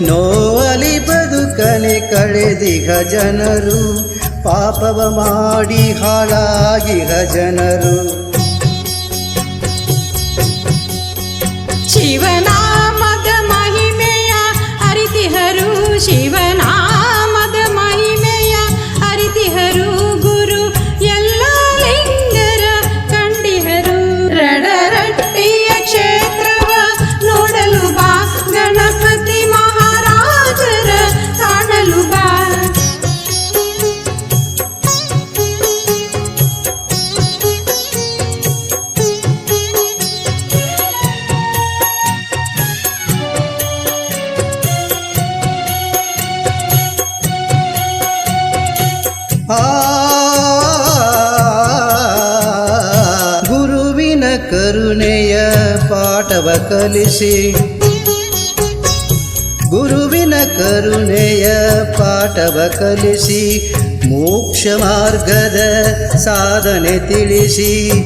ನೋವಲಿ ಬದುಕನೆ ಕಳೆದಿಗ ಜನರು ಪಾಪವ ಮಾಡಿ ಹಾಳಾಗಿಗ ಜನರು. ಜೀವನ ಗುರುವಿನ ಕರುಣೆಯ ಪಾಠವ ಕಲಿಸಿ. ಗುರುವಿನ ಕರುಣೆಯ ಪಾಠವ ಕಲಿಸಿ ಮೋಕ್ಷ ಮಾರ್ಗದ ಸಾಧನೆ ತಿಳಿಸಿ.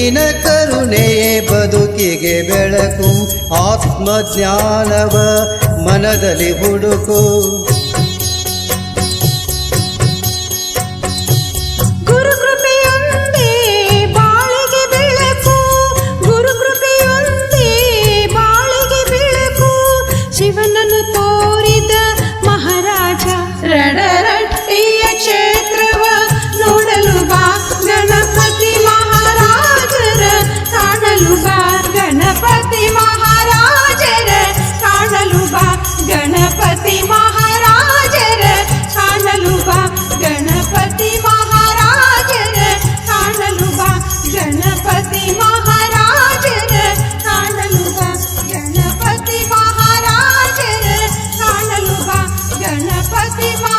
ಗುರುವಿನ ಕರುಣೆಯೇ ಬದುಕಿಗೆ ಬೆಳಕು. ಆತ್ಮಜ್ಞಾನವ ಮನದಲ್ಲಿ ಹುಡುಕು. these